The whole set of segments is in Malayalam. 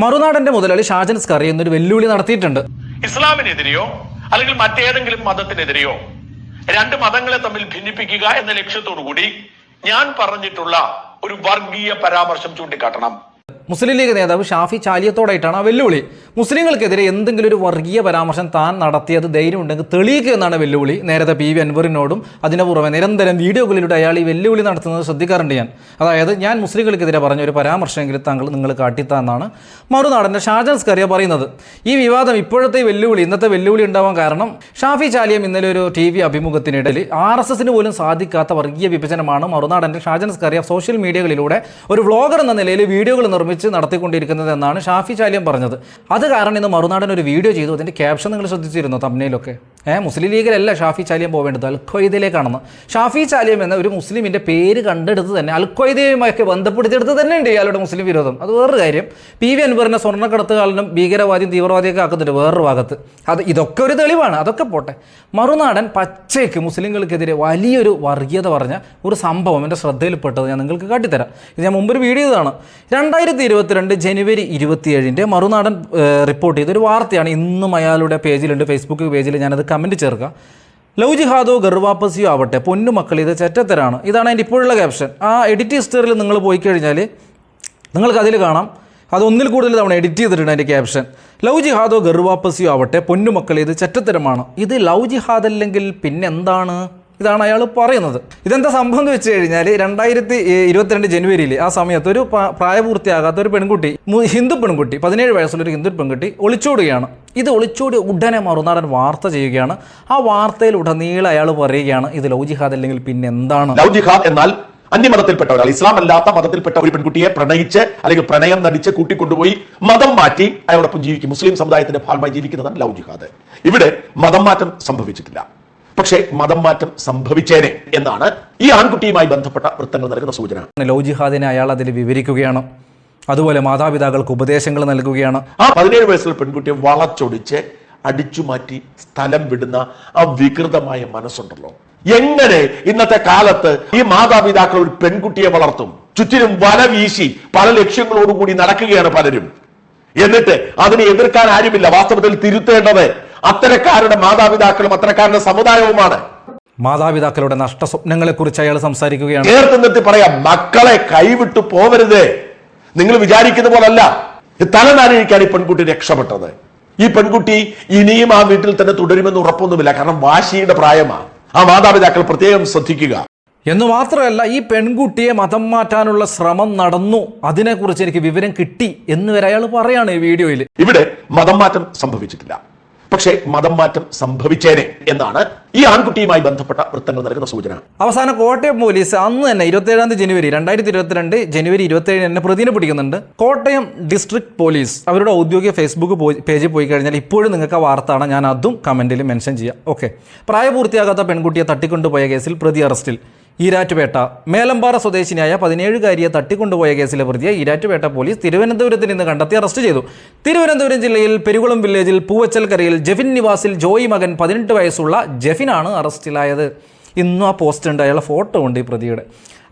മറുനാടന്റെ മുതലാളി ഷാജൻ സ്കറി എന്നൊരു വെല്ലുവിളി നടത്തിയിട്ടുണ്ട്. ഇസ്ലാമിനെതിരെയോ അല്ലെങ്കിൽ മറ്റേതെങ്കിലും മതത്തിനെതിരെയോ രണ്ട് മതങ്ങളെ തമ്മിൽ ഭിന്നിപ്പിക്കുക എന്ന ലക്ഷ്യത്തോടു കൂടി ഞാൻ പറഞ്ഞിട്ടുള്ള ഒരു വർഗീയ പരാമർശം ചൂണ്ടിക്കാട്ടണം. മുസ്ലിം ലീഗ് നേതാവ് ഷാഫി ചാലിയത്തോടായിട്ടാണ് ആ വെല്ലുവിളി. മുസ്ലിങ്ങൾക്കെതിരെ എന്തെങ്കിലും ഒരു വർഗീയ പരാമർശം താൻ നടത്തിയത് ധൈര്യം ഉണ്ടെങ്കിൽ തെളിയിക്കുക എന്നാണ് വെല്ലുവിളി. നേരത്തെ പി വി അൻവറിനോടും അതിനു പുറമെ നിരന്തരം വീഡിയോകളിലൂടെ അയാൾ ഈ വെല്ലുവിളി നടത്തുന്നത് ശ്രദ്ധിക്കാറുണ്ട് ഞാൻ. അതായത് ഞാൻ മുസ്ലിങ്ങൾക്കെതിരെ പറഞ്ഞ ഒരു പരാമർശമെങ്കിലും താങ്കൾ നിങ്ങൾ കാട്ടിത്താന്നാണ് മറുനാടന്റെ ഷാജൻസ് സ്കറിയ പറയുന്നത്. ഈ വിവാദം ഇപ്പോഴത്തെ വെല്ലുവിളി ഇന്നത്തെ വെല്ലുവിളി ഉണ്ടാവാൻ കാരണം ഷാഫി ചാലിയം ഇന്നലെ ഒരു ടി വി അഭിമുഖത്തിനിടയിൽ ആർ എസ് എസിന് പോലും സാധിക്കാത്ത വർഗീയ വിഭജനമാണ് മറുനാടന്റെ ഷാജൻസ് സ്കറിയ സോഷ്യൽ മീഡിയകളിലൂടെ ഒരു വ്ളോഗർ എന്ന നിലയിൽ വീഡിയോകൾ നിർമ്മിച്ച് നടത്തിക്കൊണ്ടിരിക്കുന്നത് എന്നാണ് ഷാഫി ചാലിയം പറഞ്ഞത്. അത് കാരണം ഇന്ന് മറുനാടൻ ഒരു വീഡിയോ ചെയ്തു. അതിന്റെ ക്യാപ്ഷൻ നിങ്ങൾ ശ്രദ്ധിച്ചിരുന്നു തമ്മിലൊക്കെ ഏഹ് മുസ്ലിം ലീഗിലല്ല ഷാഫി ചാലിയം പോവേണ്ടത് അൽഖ്വൈദയിലേക്കാണെന്ന് ഷാഫി ചാലിയം എന്ന ഒരു മുസ്ലിമിന്റെ പേര് കണ്ടെടുത്ത് തന്നെ അൽഖ്വൈദയുമായൊക്കെ ബന്ധപ്പെടുത്തിയെടുത്ത് തന്നെ ഉണ്ട് ഇയാളുടെ മുസ്ലിം വിരോധം. അത് വേറൊരു കാര്യം പി വി അൻവറിനെ സ്വർണക്കടത്തുകാരനും ഭീകരവാദിയും തീവ്രവാദിയൊക്കെ ആക്കുന്നുണ്ട് വേറൊരു ഭാഗത്ത്. അത് ഇതൊക്കെ ഒരു തെളിവാണ് അതൊക്കെ പോട്ടെ. മറുനാടൻ പച്ചയ്ക്ക് മുസ്ലിങ്ങൾക്കെതിരെ വലിയൊരു വർഗീയത പറഞ്ഞ ഒരു സംഭവം എന്റെ ശ്രദ്ധയിൽപ്പെട്ടത് ഞാൻ നിങ്ങൾക്ക് കാട്ടിത്തരാം. ഇത് ഞാൻ മുമ്പൊരു വീഡിയോ ഇതാണ് രണ്ടായിരത്തി ഇരുപത്തിരണ്ട് ജനുവരി ഇരുപത്തിയേഴിന്റെ മറുനാടൻ റിപ്പോർട്ട് ചെയ്തൊരു വാർത്തയാണ് ഇന്നും അയാളുടെ പേജിലുണ്ട് ഫേസ്ബുക്ക് പേജിൽ ഞാനത് കമന്റ് ചേർക്കുക. ലവ് ജിഹാദോ ഗർവാപ്പസിയോ ആവട്ടെ പൊന്നുമക്കൾ ഇത് ചെറ്റത്തരാണ്. ഇതാണ് അതിന്റെ ഇപ്പോഴുള്ള ക്യാപ്ഷൻ ആ എഡിറ്റ് ഹിസ്റ്ററിൽ നിങ്ങൾ പോയി കഴിഞ്ഞാൽ നിങ്ങൾക്ക് അതിൽ കാണാം. അത് ഒന്നിൽ കൂടുതൽ തവണ എഡിറ്റ് ചെയ്തിട്ടുണ്ട് അതിന്റെ ക്യാപ്ഷൻ ലവ് ജിഹാദോ ഗർവാപ്പസിയോ ആവട്ടെ പൊന്നുമക്കൾ ഇത് ചെറ്റത്തരമാണ്. ഇത് ലവ് ജിഹാദ് അല്ലെങ്കിൽ പിന്നെന്താണ്? ഇതാണ് അയാൾ പറയുന്നത്. ഇതെന്താ സംഭവം എന്ന് വെച്ച് കഴിഞ്ഞാൽ രണ്ടായിരത്തി ഇരുപത്തിരണ്ട് ജനുവരിയിൽ ആ സമയത്ത് ഒരു പ്രായപൂർത്തിയാകാത്ത ഒരു പെൺകുട്ടി ഹിന്ദു പെൺകുട്ടി പതിനേഴ് വയസ്സുള്ള ഒരു ഹിന്ദു പെൺകുട്ടി ഒളിച്ചോടുകയാണ്. ഇത് ഒളിച്ചോടി ഉടനെ മറുനാടൻ വാർത്ത ചെയ്യുകയാണ്. ആ വാർത്തയിൽ ഉടനീളം അയാൾ പറയുകയാണ് ഇത് ലവ് ജിഹാദ് അല്ലെങ്കിൽ പിന്നെ എന്താണ്? ലവ് എന്നാൽ അന്യമതത്തിൽപ്പെട്ട ഒരാൾ ഇസ്ലാം അല്ലാത്ത മതത്തിൽപ്പെട്ട ഒരു പെൺകുട്ടിയെ പ്രണയിച്ച് അല്ലെങ്കിൽ പ്രണയം നടിച്ച് കൂട്ടിക്കൊണ്ടുപോയി മതം മാറ്റി അയാളോടൊപ്പം ജീവിക്കും. മുസ്ലിം സമുദായത്തിന്റെ ഭാഗമായി ജീവിക്കുന്നതാണ് ലവ് ജിഹാദ്. ഇവിടെ മതം മാറ്റം സംഭവിച്ചിട്ടില്ല. പക്ഷേ മതം മാറ്റം സംഭവിച്ചേനെ എന്നാണ് ഈ ആൺകുട്ടിയുമായി ബന്ധപ്പെട്ട വൃത്തങ്ങൾ നൽകുന്ന സൂചന. ലോജിഹാദിനെ ജിഹാദിനെ അയാൾ അതിൽ വിവരിക്കുകയാണ്. അതുപോലെ മാതാപിതാക്കൾക്ക് ഉപദേശങ്ങൾ നൽകുകയാണ്. ആ പതിനേഴ് വയസ്സുള്ള പെൺകുട്ടിയെ വളച്ചൊടിച്ച് അടിച്ചു മാറ്റി സ്ഥലം വിടുന്ന ആ വികൃതമായ മനസ്സുണ്ടല്ലോ. എങ്ങനെ ഇന്നത്തെ കാലത്ത് ഈ മാതാപിതാക്കൾ ഒരു പെൺകുട്ടിയെ വളർത്തും? ചുറ്റിനും വല വീശി പല ലക്ഷ്യങ്ങളോടുകൂടി നടക്കുകയാണ് പലരും. എന്നിട്ട് അതിനെ എതിർക്കാൻ ആരുമില്ല. വാസ്തവത്തിൽ തിരുത്തേണ്ടത് അത്തരക്കാരുടെ മാതാപിതാക്കളും അത്തരക്കാരുടെ സമുദായവുമാണ്. മാതാപിതാക്കളുടെ നഷ്ട സ്വപ്നങ്ങളെക്കുറിച്ച് അയാൾ സംസാരിക്കുകയാണ്. ചേർത്ത് നിർത്തി പറയാം മക്കളെ കൈവിട്ടു പോവരുത്. നിങ്ങൾ വിചാരിക്കുന്ന പോലല്ല. തലനാരിഴിക്കാൻ ഈ പെൺകുട്ടി രക്ഷപ്പെട്ടത്. ഈ പെൺകുട്ടി ഇനിയും ആ വീട്ടിൽ തന്നെ തുടരുമെന്ന് ഉറപ്പൊന്നുമില്ല. കാരണം വാശിയുടെ പ്രായമാണ് ആ മാതാപിതാക്കൾ പ്രത്യേകം ശ്രദ്ധിക്കുക. എന്ന് മാത്രമല്ല ഈ പെൺകുട്ടിയെ മതം മാറ്റാനുള്ള ശ്രമം നടന്നു. അതിനെക്കുറിച്ച് എനിക്ക് വിവരം കിട്ടി എന്ന് വരെ അയാൾ പറയാണ് ഈ വീഡിയോയിൽ. ഇവിടെ മതം മാറ്റം സംഭവിച്ചിട്ടില്ല. പക്ഷേ മതം മാറ്റം സംഭവിച്ചേനെ എന്നാണ് ഈ ആൺകുട്ടിയുമായി ബന്ധപ്പെട്ട വൃത്തങ്ങൾ നൽകുന്ന സൂചന. അവസാന കോട്ടയം പോലീസ് അന്ന് തന്നെ ഇരുപത്തേഴാം തീയതി ജനുവരി രണ്ടായിരത്തി ഇരുപത്തിരണ്ട് ജനുവരി ഇരുപത്തേഴിന് തന്നെ പ്രതിനെ പിടിക്കുന്നുണ്ട്. കോട്ടയം ഡിസ്ട്രിക്ട് പോലീസ് അവരുടെ ഔദ്യോഗിക ഫേസ്ബുക്ക് പേജിൽ പോയി കഴിഞ്ഞാൽ ഇപ്പോഴും നിങ്ങൾക്ക് ആ വാർത്താണ് ഞാൻ അതും കമന്റിൽ മെൻഷൻ ചെയ്യാം. ഓക്കെ പ്രായപൂർത്തിയാകാത്ത പെൺകുട്ടിയെ തട്ടിക്കൊണ്ടുപോയ കേസിൽ പ്രതി അറസ്റ്റിൽ ഈരാറ്റുപേട്ട. മേലമ്പാറ സ്വദേശിനിയായ പതിനേഴുകാരിയെ തട്ടിക്കൊണ്ടുപോയ കേസിലെ പ്രതിയെ ഈരാറ്റുപേട്ട പോലീസ് തിരുവനന്തപുരത്ത് നിന്ന് കണ്ടെത്തി അറസ്റ്റ് ചെയ്തു. തിരുവനന്തപുരം ജില്ലയിൽ പെരുകുളം വില്ലേജിൽ പൂവച്ചൽക്കരയിൽ ജെഫിൻ നിവാസിൽ ജോയി മകൻ പതിനെട്ട് വയസ്സുള്ള ജെഫിനാണ് അറസ്റ്റിലായത്. ഇന്നും ആ പോസ്റ്റ് ഉണ്ട് അയാളുടെ ഫോട്ടോ ഉണ്ട് ഈ പ്രതിയുടെ.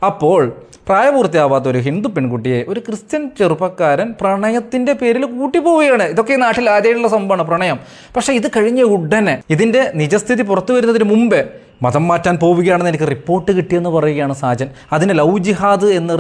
അപ്പോൾ പ്രായപൂർത്തിയാവാത്ത ഒരു ഹിന്ദു പെൺകുട്ടിയെ ഒരു ക്രിസ്ത്യൻ ചെറുപ്പക്കാരൻ പ്രണയത്തിന്റെ പേരിൽ കൂട്ടിപ്പോവുകയാണ്. ഇതൊക്കെ ഈ നാട്ടിൽ ആദ്യമായിട്ടുള്ള സംഭവമാണ് പ്രണയം. പക്ഷേ ഇത് കഴിഞ്ഞ ഉടനെ ഇതിന്റെ നിജസ്ഥിതി പുറത്തു വരുന്നതിന് മുമ്പേ മതം മാറ്റാൻ പോവുകയാണെന്ന് എനിക്ക് റിപ്പോർട്ട് കിട്ടിയെന്ന് പറയുകയാണ് സാജൻ. അതിനെ ലവ് ജിഹാദ് എന്ന്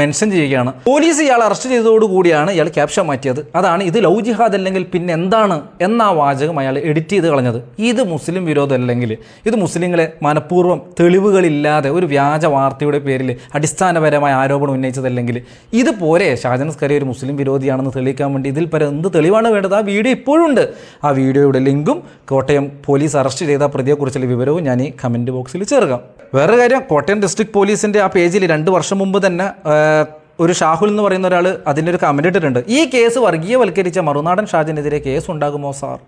മെൻഷൻ ചെയ്യുകയാണ്. പോലീസ് ഇയാൾ അറസ്റ്റ് ചെയ്തതോടുകൂടിയാണ് ഇയാൾ ക്യാപ്ഷൻ മാറ്റിയത്. അതാണ് ഇത് ലവ് ജിഹാദ് അല്ലെങ്കിൽ പിന്നെ എന്താണ് എന്ന വാചകം അയാൾ എഡിറ്റ് ചെയ്ത് കളഞ്ഞത്. ഇത് മുസ്ലിം വിരോധം അല്ലെങ്കിൽ ഇത് മുസ്ലിങ്ങളെ മനഃപൂർവം തെളിവുകളില്ലാതെ ഒരു വ്യാജ വാർത്തയുടെ പേരിൽ അടിസ്ഥാനപരമായ ആരോപണം ഉന്നയിച്ചതല്ലെങ്കിൽ ഇതുപോലെ ഷാജൻ സ്കരി ഒരു മുസ്ലിം വിരോധിയാണെന്ന് തെളിയിക്കാൻ വേണ്ടി ഇതിൽ പരം എന്ത് തെളിവാണ് വേണ്ടത്? ആ വീഡിയോ ഇപ്പോഴും ഉണ്ട് ആ വീഡിയോയുടെ ലിങ്കും കോട്ടയം പോലീസ് അറസ്റ്റ് ചെയ്ത പ്രതിയെക്കുറിച്ചുള്ള വിവരവും ഞാൻ ഈ കമന്റ് ബോക്സിൽ ചേർക്കാം. വേറെ കാര്യം കോട്ടയം ഡിസ്ട്രിക്ട് പോലീസിന്റെ ആ പേജിൽ രണ്ട് വർഷം മുമ്പ് തന്നെ ഒരു ഷാഹുൽ എന്ന് പറയുന്ന ഒരാൾ അതിന്റെ ഒരു കമന്റ് ഇട്ടിട്ടുണ്ട്. ഈ കേസ് വർഗീയവൽക്കരിച്ച മറുനാടൻ ഷാജിനെതിരെ കേസ് ഉണ്ടാകുമോ സാർ?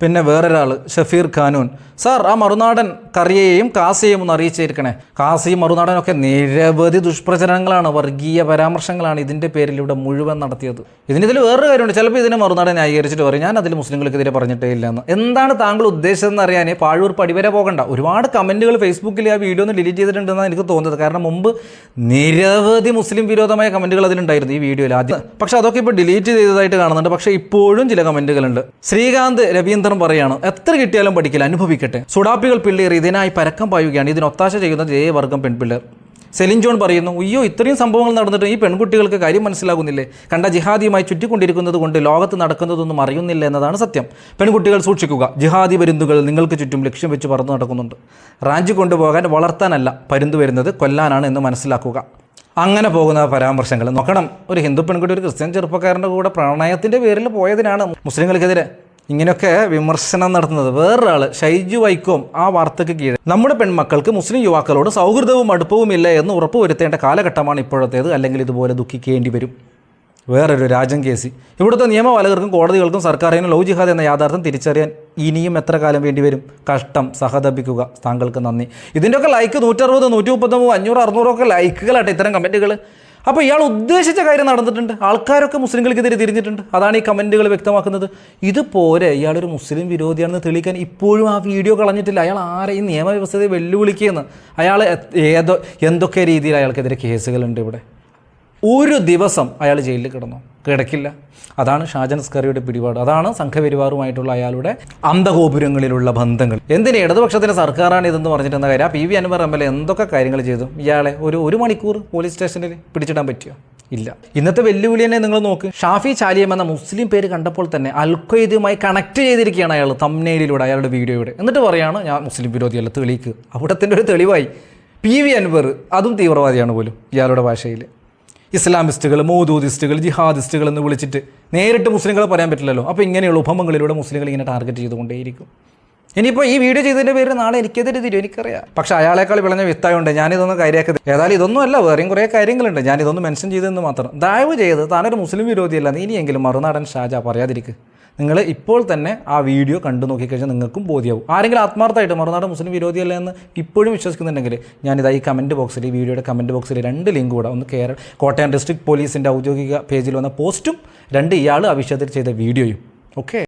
പിന്നെ വേറൊരാൾ ഷഫീർ ഖാനൂൻ. സാർ ആ മറുനാടൻ കറിയെയും കാസിയെയും ഒന്ന് അറിയിച്ചിരിക്കണേ. കാസിയും മറുനാടനൊക്കെ നിരവധി ദുഷ്പ്രചരണങ്ങളാണ് വർഗീയ പരാമർശങ്ങളാണ് ഇതിന്റെ പേരിൽ ഇവിടെ മുഴുവൻ നടത്തിയത്. ഇതിന് ഇതിൽ വേറൊരു കാര്യമുണ്ട്. ചിലപ്പോൾ ഇതിനെ മറുനാടൻ ന്യായീകരിച്ചിട്ട് പറയും. ഞാൻ അതിൽ മുസ്ലിങ്ങൾക്കെതിരെ പറഞ്ഞിട്ടേ ഇല്ല എന്ന് എന്താണ് താങ്കൾ ഉദ്ദേശിച്ചതെന്ന് അറിയാൻ പാഴൂർ പടിവരെ പോകണ്ട. ഒരുപാട് കമന്റുകൾ ഫേസ്ബുക്കിൽ ആ വീഡിയോ ഒന്ന് ഡിലീറ്റ് ചെയ്തിട്ടുണ്ടെന്നാണ് എനിക്ക് തോന്നുന്നത്. കാരണം മുമ്പ് നിരവധി മുസ്ലിം വിരോധമായ കമന്റുകൾ അതിലുണ്ടായിരുന്നു ഈ വീഡിയോയിൽ ആദ്യം. പക്ഷേ അതൊക്കെ ഇപ്പോൾ ഡിലീറ്റ് ചെയ്തതായിട്ട് കാണുന്നുണ്ട്. പക്ഷേ ഇപ്പോഴും ചില കമന്റുകളുണ്ട് ശ്രീകാന്ത് രവീന്ദ്രൻ പറയാണ് എത്ര കിട്ടിയാലും പഠിക്കില്ല അനുഭവിക്കട്ടെ. സുഡാപ്പികൾ പിള്ളേർ ഇതിനായി പരക്കം പായുകയാണ്. ഇതിന് ഒത്താശ ചെയ്യുന്നത് ഏ വർഗം പെൺപിള്ളേർ. സെലിൻ ജോൺ പറയുന്നു അയ്യോ ഇത്രയും സംഭവങ്ങൾ നടന്നിട്ട് ഈ പെൺകുട്ടികൾക്ക് കാര്യം മനസ്സിലാകുന്നില്ലേ? കണ്ട ജിഹാദിയുമായി ചുറ്റിക്കൊണ്ടിരിക്കുന്നത് കൊണ്ട് ലോകത്ത് നടക്കുന്നതൊന്നും അറിയുന്നില്ല എന്നതാണ് സത്യം. പെൺകുട്ടികൾ സൂക്ഷിക്കുക. ജിഹാദി പരുന്തുകൾ നിങ്ങൾക്ക് ചുറ്റും ലക്ഷ്യം വെച്ച് പറന്നു നടക്കുന്നുണ്ട്. റാഞ്ചി കൊണ്ടുപോകാൻ വളർത്താനല്ല പരുന്ത് വരുന്നത് കൊല്ലാനാണ് എന്ന് മനസ്സിലാക്കുക. അങ്ങനെ പോകുന്ന പരാമർശങ്ങൾ നോക്കണം. ഒരു ഹിന്ദു പെൺകുട്ടി ഒരു ക്രിസ്ത്യൻ ചെറുപ്പക്കാരന്റെ കൂടെ പ്രണയത്തിന്റെ പേരിൽ പോയതിനാണ്. മുസ്ലിങ്ങൾക്കെതിരെ ഇങ്ങനെയൊക്കെ വിമർശനം നടത്തുന്നത്. വേറൊരാൾ ഷൈജു വൈക്കോം ആ വാർത്തയ്ക്ക് കീഴെ നമ്മുടെ പെൺമക്കൾക്ക് മുസ്ലിം യുവാക്കളോട് സൗഹൃദവും അടുപ്പവും ഇല്ല എന്ന് ഉറപ്പുവരുത്തേണ്ട കാലഘട്ടമാണ് ഇപ്പോഴത്തേത്. അല്ലെങ്കിൽ ഇതുപോലെ ദുഃഖിക്കേണ്ടി വരും. വേറൊരു രാജൻ കേസി. ഇവിടുത്തെ നിയമപാലകർക്കും കോടതികൾക്കും സർക്കാരിനും ലവ് ജിഹാദ് എന്ന യാഥാർത്ഥ്യം തിരിച്ചറിയാൻ ഇനിയും എത്ര കാലം വേണ്ടി വരും? കഷ്ടം. സഹതപിക്കുക. താങ്കൾക്ക് നന്ദി. ഇതിന്റെയൊക്കെ ലൈക്ക് നൂറ്ററുപത് നൂറ്റി മുപ്പത്തൊമ്പത് അഞ്ഞൂറ് അറുന്നൂറൊക്കെ ലൈക്കുകളാട്ടെ ഇത്തരം കമന്റുകൾ അപ്പോൾ ഇയാൾ ഉദ്ദേശിച്ച കാര്യം നടന്നിട്ടുണ്ട്. ആൾക്കാരൊക്കെ മുസ്ലിങ്ങൾക്കെതിരെ തിരിഞ്ഞിട്ടുണ്ട്. അതാണ് ഈ കമന്റുകൾ വ്യക്തമാക്കുന്നത്. ഇത് പോരെ ഇയാളൊരു മുസ്ലിം വിരോധിയാണെന്ന് തെളിയിക്കാൻ ഇപ്പോഴും ആ വീഡിയോ കളഞ്ഞിട്ടില്ല. അയാൾ ആരെയും നിയമവ്യവസ്ഥയെ വെല്ലുവിളിക്കുകയെന്ന്. അയാൾ ഏതോ എന്തൊക്കെ രീതിയിൽ അയാൾക്കെതിരെ കേസുകളുണ്ട് ഇവിടെ? ഒരു ദിവസം അയാൾ ജയിലിൽ കിടന്നു. കിടക്കില്ല. അതാണ് ഷാജൻ സ്കറിയുടെ പിടിപാട്. അതാണ് സംഘപരിവാറുമായിട്ടുള്ള അയാളുടെ അന്ധഗോപുരങ്ങളിലുള്ള ബന്ധങ്ങൾ. എന്തിന് ഇടതുപക്ഷത്തിന്റെ സർക്കാരാണ് ഇതെന്ന് പറഞ്ഞിട്ടുന്ന കാര്യം? ആ P V Anvar M L എന്തൊക്കെ കാര്യങ്ങൾ ചെയ്തു? ഇയാളെ ഒരു ഒരു മണിക്കൂർ പോലീസ് സ്റ്റേഷനിൽ പിടിച്ചിടാൻ പറ്റിയോ? ഇല്ല. ഇന്നത്തെ വെല്ലുവിളി തന്നെ നിങ്ങൾ നോക്ക്. ഷാഫി ചാലിയം എന്ന മുസ്ലിം പേര് കണ്ടപ്പോൾ തന്നെ അൽഖയ്ദുമായി കണക്ട് ചെയ്തിരിക്കുകയാണ് അയാൾ തമ്നയിലൂടെ അയാളുടെ വീഡിയോയുടെ എന്നിട്ട് പറയാണ് ഞാൻ മുസ്ലിം വിരോധിയല്ല തെളിയിക്ക്. അവിടത്തിന്റെ ഒരു തെളിവായി പി വി അൻവർ അതും തീവ്രവാദിയാണ് പോലും ഇയാളുടെ ഭാഷയിൽ. ഇസ്ലാമിസ്റ്റുകൾ മോദൂദിസ്റ്റുകൾ ജിഹാദിസ്റ്റുകൾ എന്ന് വിളിച്ചിട്ട് നേരിട്ട് മുസ്ലിങ്ങളെ പറയാൻ പറ്റില്ലല്ലോ. അപ്പോൾ ഇങ്ങനെയുള്ള ഉപമങ്ങളിലൂടെ മുസ്ലിങ്ങൾ ഇങ്ങനെ ടാർഗറ്റ് ചെയ്തുകൊണ്ടേയിരിക്കും. ഇനിയിപ്പോൾ ഈ വീഡിയോ ചെയ്തതിന്റെ പേരിൽ നാളെ എനിക്കെതിരെ തിരും എനിക്കറിയാം. പക്ഷേ അയാളെക്കാൾ വിളഞ്ഞ വിത്തായുണ്ട് ഞാനിതൊന്നും കാര്യമാക്കുന്നത് ഏതായാലും ഇതൊന്നും അല്ല വേറെയും കുറേ കാര്യങ്ങളുണ്ട്. ഞാനിതൊന്നും മെൻഷൻ ചെയ്തതെന്ന് മാത്രം. ദയവ് ചെയ്ത് താനൊരു മുസ്ലിം വിരോധിയല്ല. നീ ഇനിയെങ്കിലും മറുനാടൻ ഷാജ പറയാതിരിക്ക്. നിങ്ങൾ ഇപ്പോൾ തന്നെ ആ വീഡിയോ കണ്ടു നോക്കിക്കഴിഞ്ഞാൽ നിങ്ങൾക്കും ബോധ്യമാവും ആരെങ്കിലും ആത്മാർത്ഥമായിട്ട് മറുനാട് മുസ്ലിം വിരോധിയല്ല എന്ന് ഇപ്പോഴും വിശ്വസിക്കുന്നുണ്ടെങ്കിൽ ഞാനിതാ ഈ കമന്റ് ബോക്സിൽ ഈ വീഡിയോയുടെ കമന്റ് ബോക്സിൽ രണ്ട് ലിങ്ക് കൂടെ ഒന്ന് കേരള കോട്ടയം ഡിസ്ട്രിക്ട് പോലീസിന്റെ ഔദ്യോഗിക പേജിൽ വന്ന പോസ്റ്റും രണ്ട് ഇയാൾ ആ ചെയ്ത വീഡിയോയും ഓക്കെ